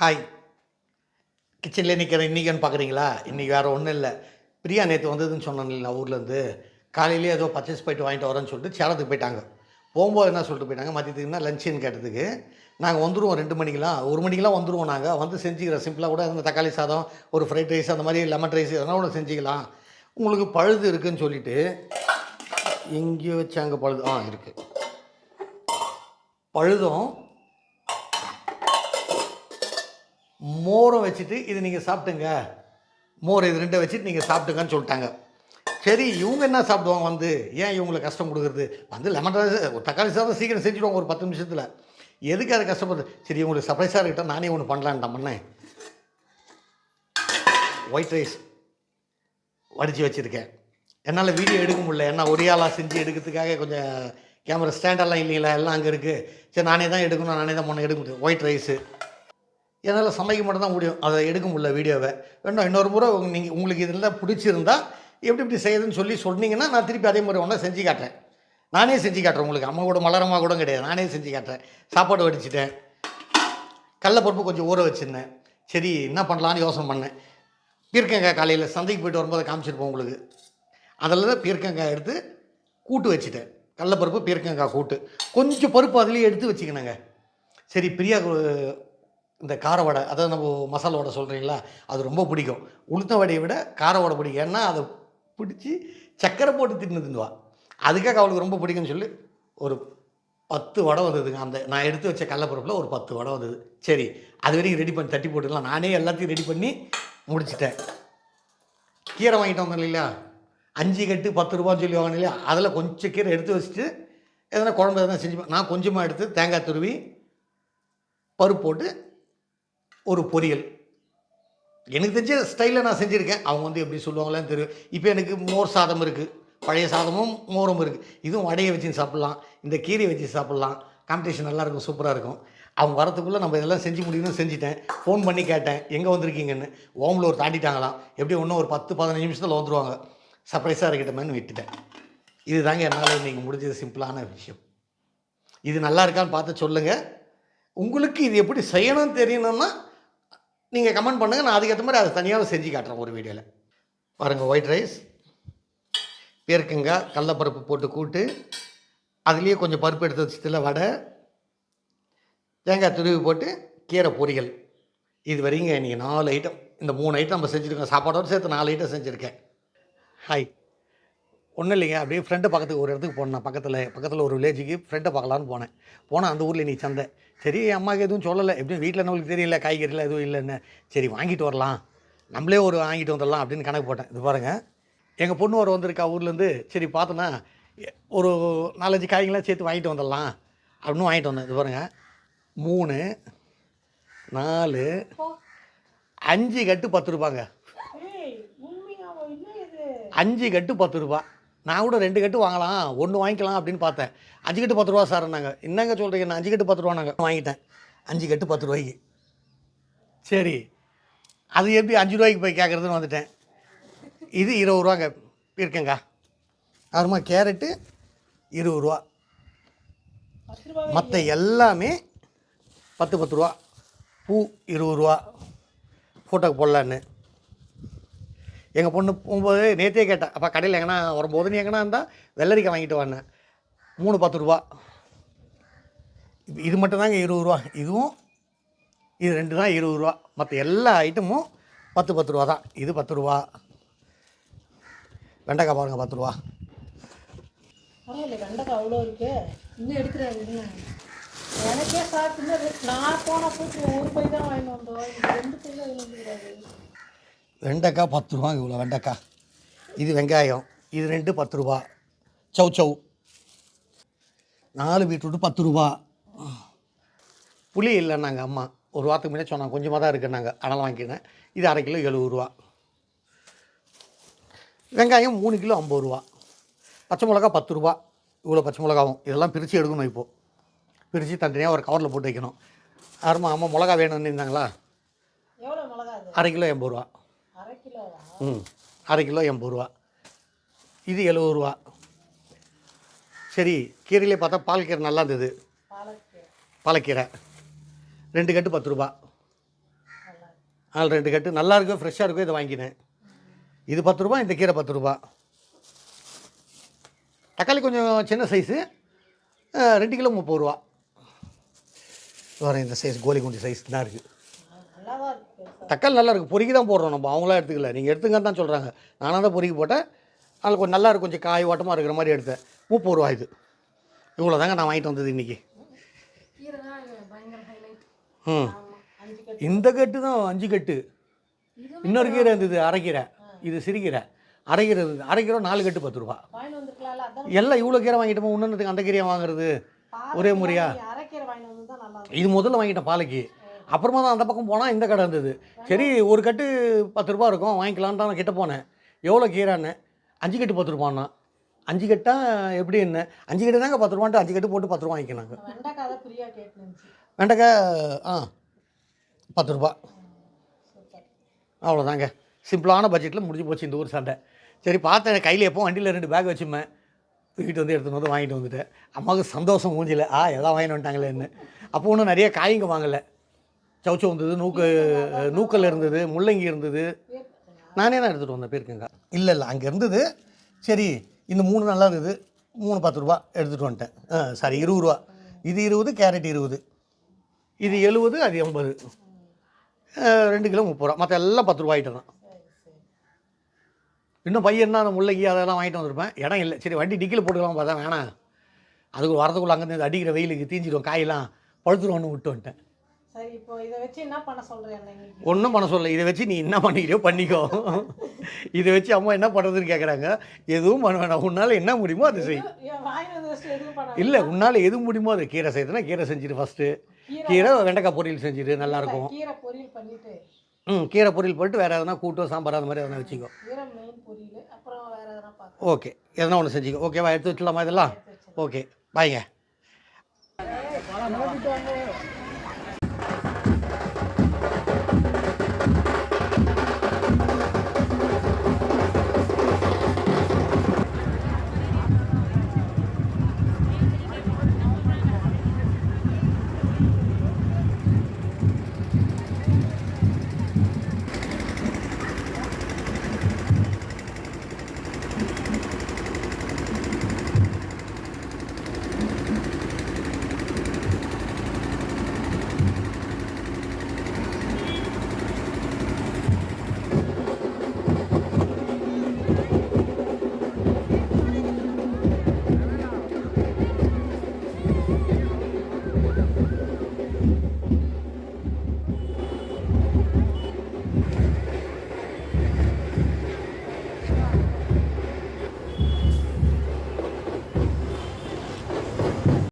Hi கிச்சனில் நிற்கிறேன் இன்றைக்கின்னு பார்க்குறீங்களா இன்றைக்கி வேறு ஒன்றும் இல்லை. பிரியா நேற்று வந்ததுன்னு சொன்னேன் நான் ஊர்லேருந்து காலையிலேயே ஏதோ பர்ச்சேஸ் போயிட்டு வாங்கிட்டு வரேன்னு சொல்லிட்டு சேலத்துக்கு போயிட்டாங்க. போகும்போது என்ன சொல்லிட்டு போயிட்டாங்க மதியத்துக்குன்னா லஞ்சுன்னு கேட்டதுக்கு நாங்கள் வந்துடுவோம் ரெண்டு மணிக்கெலாம் ஒரு மணிக்கெலாம் வந்துடுவோம் நாங்கள் வந்து செஞ்சுக்கிறோம். சிம்பிளாக கூட இந்த தக்காளி சாதம் ஒரு ஃப்ரைட் ரைஸ் அந்த மாதிரி லெமன் ரைஸ் அதெல்லாம் கூட செஞ்சுக்கலாம். உங்களுக்கு பழுது இருக்குன்னு சொல்லிட்டு எங்கேயோ வச்சாங்க பழுது. ஆ இருக்குது பழுதும் மோரும் வச்சுட்டு இது நீங்கள் சாப்பிட்டுங்க. மோர் இது ரெண்டை வச்சுட்டு நீங்கள் சாப்பிட்டுங்கன்னு சொல்லிட்டாங்க. சரி இவங்க என்ன சாப்பிடுவாங்க வந்து? ஏன் இவங்களுக்கு கஷ்டம் கொடுக்குறது? வந்து லெமன் ரைஸ் ஒரு தக்காளி சாதம் சீக்கிரம் செஞ்சுடுவாங்க ஒரு பத்து நிமிஷத்தில். எதுக்கு அதை கஷ்டப்படுது? சரி இவங்களுக்கு சர்ப்ரைஸாக இருக்கட்டும் நானே ஒன்று பண்ணலான்ட்டான் பண்ணேன். ஒயிட் ரைஸ் வடித்து வச்சுருக்கேன். என்னால் வீடியோ எடுக்க முடியல. ஏன்னா ஒரே ஆளாக செஞ்சு எடுக்கிறதுக்காக கொஞ்சம் கேமரா ஸ்டாண்டெல்லாம் இல்லைங்களா? எல்லாம் அங்கே இருக்குது சரி நானே தான் எடுக்கணும் நானே தான் பண்ண எடுக்க முடியும். ஒயிட் ரைஸு என்னால் சமைக்க மட்டும் தான் முடியும்? அதை எடுக்க முடியல வீடியோவை. வேணும் இன்னொரு முறை நீங்கள் உங்களுக்கு இதெல்லாம் பிடிச்சிருந்தா எப்படி இப்படி செய்யுதுன்னு சொல்லி சொன்னீங்கன்னா நான் திருப்பி அதே மாதிரி ஒன்றா செஞ்சு காட்டுறேன். நானே செஞ்சு காட்டுறேன் உங்களுக்கு. அம்மா கூட மலரமாக கூட கிடையாது. நானே செஞ்சு காட்டுறேன். சாப்பாடு வடிச்சிட்டேன். கடலப்பருப்பு கொஞ்சம் ஊற வச்சுருந்தேன். சரி என்ன பண்ணலான்னு யோசனை பண்ணேன். பீர்க்கங்காய் காலையில் சந்தைக்கு போயிட்டு வரும்போது காமிச்சிருப்போம் உங்களுக்கு. அதில் தான் பீர்க்கங்காய் எடுத்து கூட்டு வச்சுட்டேன். கடலப்பருப்பு பீர்க்கங்காய் கூட்டு. கொஞ்சம் பருப்பு அதுலேயே எடுத்து வச்சுக்கினேங்க சரி பிரியா இந்த கார வடை அதாவது நம்ம மசாலா வடை சொல்கிறீங்களா அது ரொம்ப பிடிக்கும். உளுத்த வடையை விட கார வடை பிடிக்கும். ஏன்னா அதை பிடிச்சி சக்கரை போட்டு தின்னு தின்னுவா. அதுக்காக அவளுக்கு ரொம்ப பிடிக்கும்னு சொல்லி ஒரு பத்து வடை வந்ததுங்க. அந்த நான் எடுத்து வச்ச கடலப்பருப்பில் ஒரு பத்து வடை வந்தது. சரி அது வரைக்கும் ரெடி பண்ணி தட்டி போட்டுக்கலாம். நானே எல்லாத்தையும் ரெடி பண்ணி முடிச்சிட்டேன். கீரை வாங்கிட்டு வந்தோம் இல்லையா? அஞ்சு கட்டு பத்து ரூபான்னு சொல்லி வாங்கினேன் இல்லையா? அதில் கொஞ்சம் கீரை எடுத்து வச்சுட்டு எதனா குழம்பு எதனா செஞ்சு நான் கொஞ்சமாக எடுத்து தேங்காய் துருவி பருப்பு போட்டு ஒரு பொரியல். எனக்கு தெரிஞ்ச ஸ்டைலில் நான் செஞ்சுருக்கேன். அவங்க வந்து எப்படி சொல்லுவாங்களான்னு தெரியும் இப்போ எனக்கு மோர் சாதம் இருக்குது பழைய சாதமும் மோரும் இருக்குது இதுவும் வடையை வச்சு சாப்பிட்லாம். இந்த கீரையை வச்சு சாப்பிட்லாம். காம்படிஷன் நல்லாயிருக்கும் சூப்பராக இருக்கும். அவங்க வரத்துக்குள்ளே நம்ம இதெல்லாம் செஞ்சு முடியும்னு செஞ்சுட்டேன். ஃபோன் பண்ணி கேட்டேன். எங்கே வந்திருக்கீங்கன்னு? ஓமில் ஒரு தாண்டிட்டாங்களாம். எப்படி இன்னும் ஒரு பத்து பதினஞ்சு நிமிஷத்தில் வந்துருவாங்க. சர்ப்ரைஸாக இருக்கட்டுமேன்னு விட்டுட்டேன். இது தாங்க என்னால் இன்றைக்கி முடிஞ்சது சிம்பிளான விஷயம். இது நல்லா இருக்கான்னு பார்த்து சொல்லுங்கள் உங்களுக்கு இது எப்படி செய்யணும்னு தெரியணும்னா நீங்கள் கமெண்ட் பண்ணுங்கள் நான் அதுக்கேற்ற மாதிரி அதை தனியாக செஞ்சு காட்டுறேன் ஒரு வீடியோவில் பாருங்கள் ஒயிட் ரைஸ் பேருக்குங்காய் கடலப்பருப்பு போட்டு கூட்டு அதுலேயே கொஞ்சம் பருப்பு எடுத்து வச்சதில் வடை தேங்காய் துருவி போட்டு கீரை பொரியல். இது வரைக்கும் இன்றைக்கி நாலு ஐட்டம் இந்த மூணு ஐட்டம் நம்ம செஞ்சுருக்கோம். சாப்பாடோடு சேர்த்து நாலு ஐட்டம் செஞ்சுருக்கேன். ஹாய் ஒன்றும் இல்லைங்க அப்படியே ஃப்ரெண்டை பக்கத்துக்கு ஒரு இடத்துக்கு போனேன். பக்கத்தில் பக்கத்தில் ஒரு வில்லேஜுக்கு ஃப்ரெண்டை பார்க்கலான்னு போனேன். போனால் அந்த ஊரில் நீ சந்தை. சரி அம்மாவுக்கு எதுவும் சொல்லலை. எப்படியும் வீட்டில் நம்மளுக்கு தெரியல காய்கறிலாம் எதுவும் இல்லைன்னு. சரி வாங்கிட்டு வரலாம். நம்மளே ஒரு வாங்கிட்டு வந்துடலாம் அப்படின்னு கணக்கு போட்டேன். இது பாருங்கள் எங்கள் பொண்ணு ஒரு வந்திருக்கா ஊர்லேருந்து. சரி பார்த்தோன்னா ஒரு நாலஞ்சு காய்கறிலாம் சேர்த்து வாங்கிட்டு வந்துடலாம் அப்படின்னு வாங்கிட்டு வந்தேன். இது பாருங்கள் மூணு நாலு அஞ்சு கட்டு பத்து ரூபாங்க. அஞ்சு கட்டு பத்து ரூபா. நான் கூட ரெண்டு கட்டு வாங்கலாம் ஒன்று வாங்கிக்கலாம் அப்படின்னு பார்த்தேன். அஞ்சு கட்டு பத்து ரூபா சார் நாங்கள் என்னங்க சொல்கிறீங்க நான் அஞ்சு கட்டு பத்து ரூபா நாங்கள் வாங்கிட்டேன். அஞ்சு கட்டு பத்து ரூபாய்க்கு. சரி. அது எப்படி அஞ்சு ரூபாய்க்கு போய் கேட்குறதுன்னு வந்துட்டேன். இது இருபது ரூபாங்க. இருக்கேங்க. அப்புறமா கேரட்டு இருபது ரூபா. மற்ற எல்லாமே பத்து பத்து ரூபா. பூ இருபது ரூபா. ஃபோட்டோக்கு போடலான்னு. எங்கள் பொண்ணு போகும்போது நேற்றே கேட்டேன் அப்போ கடையில் எங்கன்னா வரும்போது நீ எங்கன்னா இருந்தால் வெள்ளரிக்காய் வாங்கிட்டு வானேன். மூணு பத்து ரூபா. இது மட்டும்தாங்க இருபது ரூபா. இதுவும் இது ரெண்டு தான் இருபது ரூபா. மற்ற எல்லா ஐட்டமும் பத்து பத்து ரூபா தான். இது பத்து ரூபா. வெண்டைக்காய் பாருங்கள் பத்து ரூபா. வெண்டைக்காய் அவ்வளோ இருக்கு. இன்னும் எடுக்கிறாரு எனக்கே சாப்பிட்டு நான் போன போட்டு ஒரு பை தான் வாங்கிட்டு வந்தோம். இது ரெண்டு பையில வந்துக்கிறாரு. வெண்டைக்காய் பத்து ரூபா இவ்வளோ வெண்டைக்காய் இது வெங்காயம் இது ரெண்டு பத்து ரூபா. சௌ சௌ. நாலு பீட்ரூட்டு பத்து ரூபா. புளி இல்லைன்னாங்க அம்மா. ஒரு வாரத்துக்கு முன்னாடி சொன்னாங்க கொஞ்சமாக தான் இருக்குன்னாங்க அதனால் வாங்கிக்கினேன். இது அரை கிலோ எழுபது ரூபா. வெங்காயம் மூணு கிலோ ஐம்பது ரூபா. பச்சை மிளகா பத்து ரூபா. இவ்வளோ பச்சை மிளகாவும். இதெல்லாம் பிரித்து எடுக்கணும் இப்போது பிரித்து தனித்தனியாக ஒரு கவரில் போட்டு வைக்கணும். ஆமாம் அம்மா மிளகா வேணும்னு இருந்தாங்களா? அரை கிலோ எண்பது ரூபா. ம் அரை கிலோ எண்பது ரூபா. இது எழுபது ரூபா. சரி கீரையிலே பார்த்தா பாலக்கீரை நல்லா இருந்தது. பாலக்கீரை. ரெண்டு கட்டு பத்து ரூபா. அதில் ரெண்டு கட்டு நல்லா இருக்கும் ஃப்ரெஷ்ஷாக இருக்கும் இதை வாங்கினேன். இது பத்து ரூபா இந்த கீரை பத்து ரூபா. தக்காளி கொஞ்சம் சின்ன சைஸு ரெண்டு கிலோ முப்பது ரூபா. வர இந்த சைஸ் கோலி குண்டி சைஸ் தான் இருக்குது நல்லா தான் இருக்கு பெருசா. தக்காளி நல்லா இருக்குது பொறுக்கி தான் போடுறோம் நம்ம. அவங்களாம் எடுத்துக்கல. நீங்கள் எடுத்துங்கன்னு தான் சொல்கிறாங்க நானாக தான் பொறுக்கி போட்டேன். அதில் கொஞ்சம் நல்லா இருக்கும் கொஞ்சம் காய் ஓட்டமாக இருக்கிற மாதிரி எடுத்தேன். முப்பது ரூபா இது. இவ்வளோ தாங்க நான் வாங்கிட்டு வந்தது இன்றைக்கி கீரை தான் இது பயங்கர ஹைலைட் ம். ஆமா. அஞ்சு கட்டு. இந்த கட்டு தான் அஞ்சு கட்டு. இன்னொரு கீரை இருந்தது அரைக்கீரை இது சிறுகீரை அரைக்கீரை இருந்தது. அரைக்கீரை நாலு கட்டு பத்து ரூபா. எல்லாம் இவ்வளோ கீரை வாங்கிட்டோமா? இன்னொன்றுக்கு அந்த கீரையை வாங்குறது? ஒரே முறையா? இது முதல்ல வாங்கிட்டேன் பாலைக்கு அப்புறமா தான் அந்த பக்கம் போனால் இந்த கடை இருந்தது. சரி ஒரு கட்டு பத்து ரூபா இருக்கும் வாங்கிக்கலான்னு தான் நான் கிட்ட போனேன். எவ்வளோ கீரைன்னு? அஞ்சு கட்டு பத்து ரூபான்னா? அஞ்சு கட்டா எப்படி என்ன? அஞ்சு கட்டு தாங்க பத்து ரூபான்ட்டு அஞ்சு கட்டு போட்டு பத்து ரூபா வாங்கிக்கினாங்க வெண்டைக்காய் ஆ பத்து ரூபா அவ்வளோதாங்க. சிம்பிளான பட்ஜெட்டில் முடிஞ்சு போச்சு இந்த ஊர் சண்டை. சரி பார்த்தேன் கையில் எப்போ வண்டியில் ரெண்டு பேக் வச்சுமேன் தூக்கிட்டு வந்து எடுத்துன்னு வந்து வாங்கிட்டு வந்துட்டேன். அம்மாவுக்கு சந்தோஷம் மூஞ்சில ஆ எல்லாம் வாங்கிட்டு வந்துட்டாங்களேன்னு. அப்போ ஒன்றும் நிறைய காய்ங்க வாங்கலை. சவுச்சோ இருந்தது நூக்கு நூக்கல் இருந்தது முள்ளங்கி இருந்தது. நானே தான் எடுத்துகிட்டு வந்தேன் பேருக்குங்க. இல்லை இல்லை அங்கே இருந்தது. சரி இந்த மூணு நல்லா இருந்தது. மூணு பத்து ரூபா எடுத்துகிட்டு வந்துட்டேன். ஆ சாரி இருபது ரூபா. இது இருபது கேரட் இருபது. இது எழுபது அது எண்பது. ரெண்டு கிலோ முப்பது ரூபா. மற்ற எல்லாம் பத்து ரூபா ஐட்டம் தான் இன்னும் பையன் தான் முள்ளங்கி அதெல்லாம் வாங்கிட்டு வந்திருப்பேன். இடம் இல்லை. சரி வண்டி டிக்கில் போட்டுக்கலாம் பார்த்தா வேணாம். அதுக்கு வரதுக்குள்ள அங்கேருந்து அடிக்கிற வெயிலுக்கு தீஞ்சிடும். காயெல்லாம் பழுத்துருவோன்னு விட்டு வந்துட்டேன். சரி இப்போ இதை வச்சு என்ன பண்ண சொல்கிறேன் ஒன்றும் பண்ண சொல்ல இதை வச்சு நீ என்ன பண்ணிக்கிறியோ பண்ணிக்கோ. இதை வச்சு அம்மா என்ன பண்ணுறதுன்னு கேட்குறாங்க எதுவும் பண்ண வேணாம். உன்னால் என்ன முடியுமோ அதை செய். இல்லை உன்னால் எது முடியுமோ அது கீரை செய்யறதுனா கீரை செஞ்சிரு ஃபஸ்ட்டு கீரை வெண்டைக்காய் பொரியல் செஞ்சிரு நல்லாயிருக்கும் கீரை பொரியல் பண்ணிட்டு. ம் கீரை பொரியல் போட்டு வேறு எதனா கூட்டோ சாம்பார் அந்த மாதிரி எதனா வச்சுக்கோ. ஓகே எதனா ஒன்று செஞ்சுக்கோ. ஓகேவா எடுத்து வச்சலாமா இதெல்லாம்? ஓகே பாய்ங்க.